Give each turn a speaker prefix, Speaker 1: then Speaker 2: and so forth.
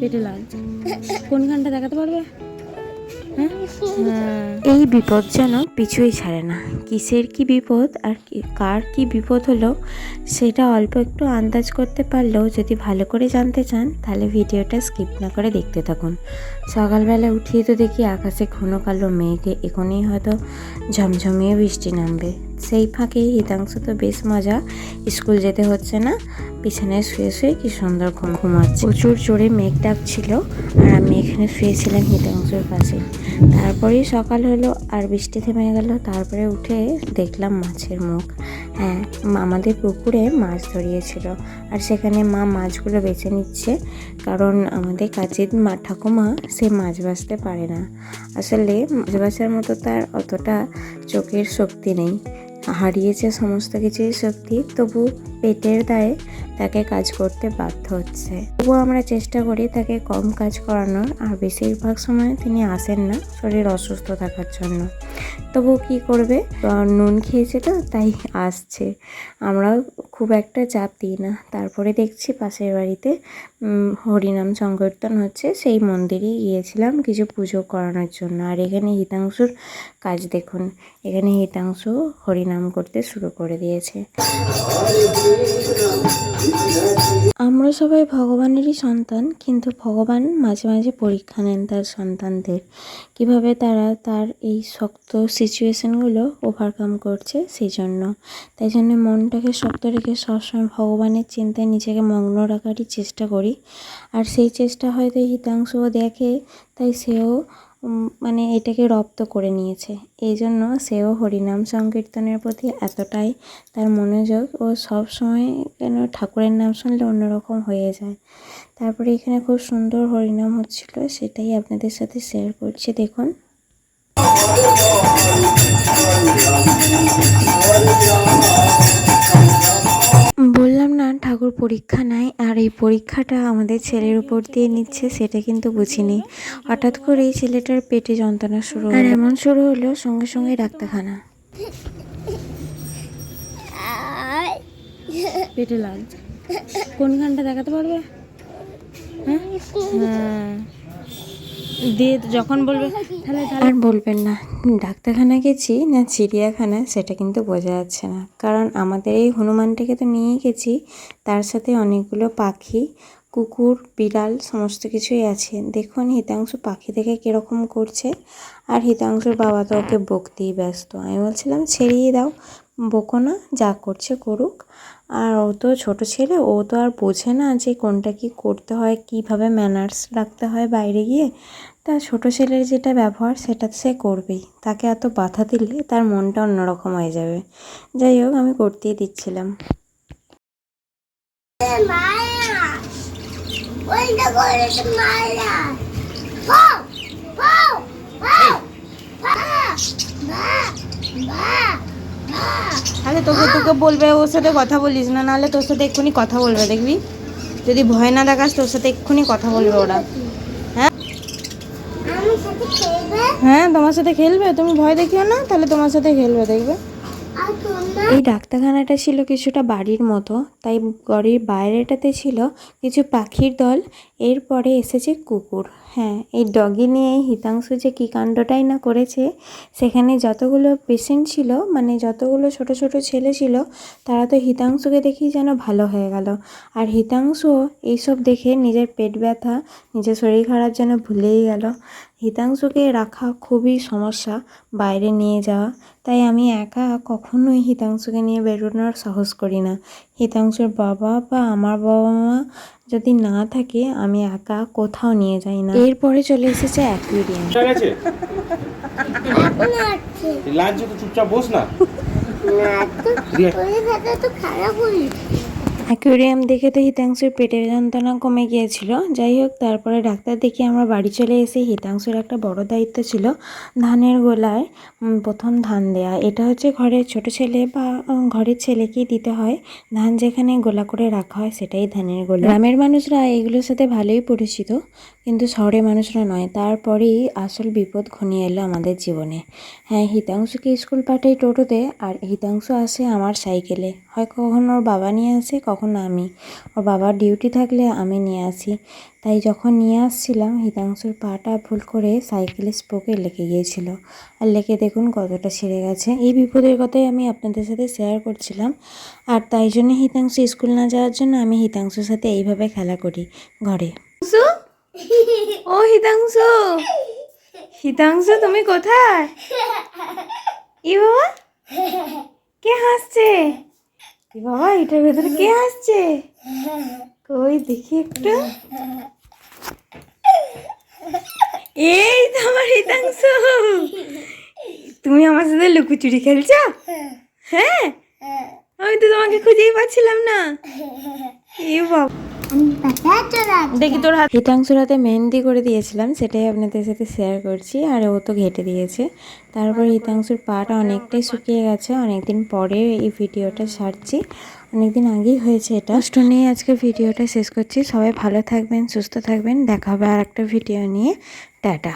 Speaker 1: পেটে লাগছে কোনখানটা দেখাতে পারবে? হ্যাঁ?
Speaker 2: এই বিপদ যেন পিছুই ছাড়ে না। কিসের কি বিপদ আর কার কি বিপদ হলো, সেটা অল্প একটু আন্দাজ করতে পারলেও যদি ভালো করে জানতে চান, তাহলে ভিডিওটা স্কিপ না করে দেখতে থাকুন। সকালবেলা উঠিয়ে তো দেখি আকাশে ঘন কালো মেঘে এখনই হয়তো ঝমঝমিয়ে বৃষ্টি নামবে। সেই ফাঁকে হিতাংশ তো বেশ মজা। স্কুল যেতে হচ্ছে না। পিছনে শুয়ে শুয়ে কি সুন্দর ঘুম ঘুমাচ্ছে। প্রচুর জোরে মেঘ ডাকছিল আর আমি এখানে শুয়েছিলাম হিতাংশুর কাছে। তারপরেই সকাল হলো আর বৃষ্টি থেমে গেল। তারপরে উঠে দেখলাম মাছের মুখ। হ্যাঁ মা- আমাদের পুকুরে মাছ ধরিয়েছিল। আর সেখানে মা মাছগুলো বেছে নিচ্ছে, কারণ আমাদের কাজের মা ঠাকুমা সে মাছ বাঁচতে পারে না। আসলে মাছ বাঁচার মতো তার অতটা চোখের শক্তি নেই। হারিয়েছে সমস্ত কিছুই শক্তি, তবু পেটের দায়ে তাকে কাজ করতে বাধ্য হচ্ছে। তবুও আমরা চেষ্টা করি তাকে কম কাজ করানোর, আর বেশিরভাগ সময় তিনি আসেন না শরীর অসুস্থ থাকার জন্য। তবু কি করবে? নুন খেয়েছে তো, তাই আসছে। আমরাও খুব একটা চাপ দিই না। তারপরে দেখছি পাশের বাড়িতে হরিনাম সংকীর্তন হচ্ছে। সেই মন্দিরেই গিয়েছিলাম কিছু পুজো করানোর জন্য। আর এখানে হিতাংশুর কাজ দেখুন। এখানে হিতাংশু হরিনাম করতে শুরু করে দিয়েছে। আমরা সবাই ভগবানেরই সন্তান, কিন্তু ভগবান মাঝে মাঝে পরীক্ষা নেন তার সন্তানদের। কীভাবে তারা তার এই শক্ত সিচুয়েশনগুলো ওভারকাম করছে সেই জন্য তাই জন্য মনটাকে শক্ত রেখে সবসময় ভগবানের চিন্তায় নিজেকে মগ্ন রাখারই চেষ্টা করি। আর সেই চেষ্টা হয়তো হিতাংশুও দেখে, তাই সেও মানে এটাকে রপ্ত করে নিয়েছে। এই জন্য সেও হরিনাম সংকীর্তনের প্রতি এতটাই তার মনোযোগ ও সব সময় যেন ঠাকুরের নাম শুনলে অন্যরকম হয়ে যায়। তারপরে এখানে খুব সুন্দর হরিনাম হচ্ছিল, সেটাই আপনাদের সাথে শেয়ার করছি, দেখুন। না ঠাকুর পরীক্ষা নেয় আর এই পরীক্ষাটা আমাদের ছেলের উপর দিয়ে নিচ্ছে সেটা কিন্তু বুঝিনি। হঠাৎ করে এই ছেলেটার পেটে যন্ত্রণা শুরু আর এমন শুরু হলো সঙ্গে সঙ্গে ডাক্তারখানা।
Speaker 1: পেটে লাগছে। কোনখানটা দেখাতে পারবে? হ্যাঁ। দিয়ে যখন বলবে, তাহলে
Speaker 2: আর বলবেন না। ডাক্তারখানা গেছি না চিড়িয়াখানা সেটা কিন্তু বোঝা যাচ্ছে না। কারণ আমাদের এই হনুমানটাকে তো নিয়ে গেছি, তার সাথে অনেকগুলো পাখি, কুকুর, বিড়াল, সমস্ত কিছুই আছে। দেখুন, হিতাংশু পাখি দেখে কীরকম করছে। আর হিতাংশুর বাবা তো ওকে বকতেই ব্যস্ত। আমি বলছিলাম, ছেড়িয়ে দাও বকো না, যা করছে করুক। আর ও তো ছোটো ছেলে, ও তো আর বোঝে না যে কোনটা কি করতে হয়, কীভাবে ম্যানার্স রাখতে হয় বাইরে গিয়ে। তা ছোটো ছেলের যেটা ব্যবহার, সেটা সে করবেই। তাকে এত বাধা দিলে তার মনটা অন্যরকম হয়ে যাবে। যাই হোক, আমি করতেই দিচ্ছিলাম।
Speaker 1: আরে তোকে তোকে বলবে ওর সাথে কথা বলিস না নাহলে তোর সাথে এক্ষুনি কথা বলবে দেখবি? যদি ভয় না দেখাস তোর সাথে এক্ষুনি কথা বলবে ওরা।
Speaker 3: হ্যাঁ?
Speaker 1: হ্যাঁ তোমার সাথে খেলবে? তুমি ভয় দেখিও না তাহলে তোমার সাথে খেলবে দেখবে?
Speaker 2: এই ডাক্তারখানাটা ছিল কিছুটা বাড়ির মতো, তাই বাড়ির বাইরেটাতে ছিল কিছু পাখির দল, এরপরে এসেছে কুকুর। হ্যাঁ এই ডগি নিয়ে হিতাংশু যে কী কাণ্ডটাই না করেছে, সেখানে যতগুলো পেশেন্ট ছিল মানে যতগুলো ছোট ছোট ছেলে ছিল, তারা তো হিতাংশুকে দেখেই যেন ভালো হয়ে গেল। আর হিতাংশুও এইসব দেখে নিজের পেট ব্যথা, নিজের শরীর খারাপ যেন ভুলেই গেল। হিতাংশুকে রাখা খুবই সমস্যা বাইরে নিয়ে যাওয়া। তাই আমি একা কখনোই হিতাংশুকে নিয়ে বেরোনোর সাহস করি না। হিতাংশুর বাবা বা আমার বাবা মা যদি না থাকে আমি একা কোথাও নিয়ে যাই না। এরপরে চলে এসেছে অ্যাকুয়ারিয়াম
Speaker 4: তো চুপচাপ বস না।
Speaker 3: খারাপ
Speaker 2: অ্যাকুয়ারিয়াম দেখে তো হিতাংশুর পেটের যন্ত্রণা কমে গিয়েছিল। যাই হোক তারপরে ডাক্তার দেখে আমরা বাড়ি চলে এসে হিতাংশুর একটা বড় দায়িত্ব ছিল ধানের গোলায় প্রথম ধান দেয়া। এটা হচ্ছে ঘরের ছোট ছেলে বা ঘরের ছেলেকেই দিতে হয়। ধান যেখানে গোলা করে রাখা হয় সেটাই ধানের গোলা। গ্রামের মানুষরা এগুলোর সাথে ভালোই পরিচিত, কিন্তু শহরের মানুষরা নয়। তারপরেই আসল বিপদ ঘনিয়ে এলো আমাদের জীবনে। হ্যাঁ হিতাংশুকে স্কুল পাঠাই টোটোতে, আর হিতাংশু আসে আমার সাইকেলে। হয় কখনো বাবা নিয়ে আসে কখনো আমি। ওর বাবার ডিউটি থাকলে আমি নিয়ে আসি। তাই যখন নিয়ে আসছিলাম হিতাংশুর পাটা ভুল করে সাইকেলের স্পোকে লেগে গিয়েছিল। আর লেগে দেখুন কতটা ছিঁড়ে গেছে। এই বিপদের কথাই আমি আপনাদের সাথে শেয়ার করছিলাম। আর তাই জন্য হিতাংশু স্কুল না যাওয়ার জন্য আমি হিতাংশুর সাথে এইভাবে খেলা করি ঘরে।
Speaker 1: ও হিতাংশু? হিতাংশু তুমি কোথায়? ই বাবা কে হাসছে? বাবা, এটার ভেতরে কে আসছে? কই, দেখি একটু। এই তো আমার হিতাংশ। তুমি আমার সাথে লুকোচুরি খেলছ? হ্যাঁ? আমি তো তোমাকে খুঁজেই পাচ্ছিলাম না। এ বাবা। দেখি তোর হাত
Speaker 2: হিতাংশুর হাতে মেহেন্দি করে দিয়েছিলাম, সেটাই আপনাদের সাথে শেয়ার করছি, আর ও তো ঘেটে দিয়েছে। তারপর হিতাংশুর পাটা অনেকটাই শুকিয়ে গেছে, অনেকদিন পরে এই ভিডিওটা সারছি, অনেকদিন আগেই হয়েছে এটা। কষ্ট নিয়ে আজকে ভিডিওটা শেষ করছি, সবাই ভালো থাকবেন, সুস্থ থাকবেন, দেখা হবে আর একটা ভিডিও নিয়ে, টাটা।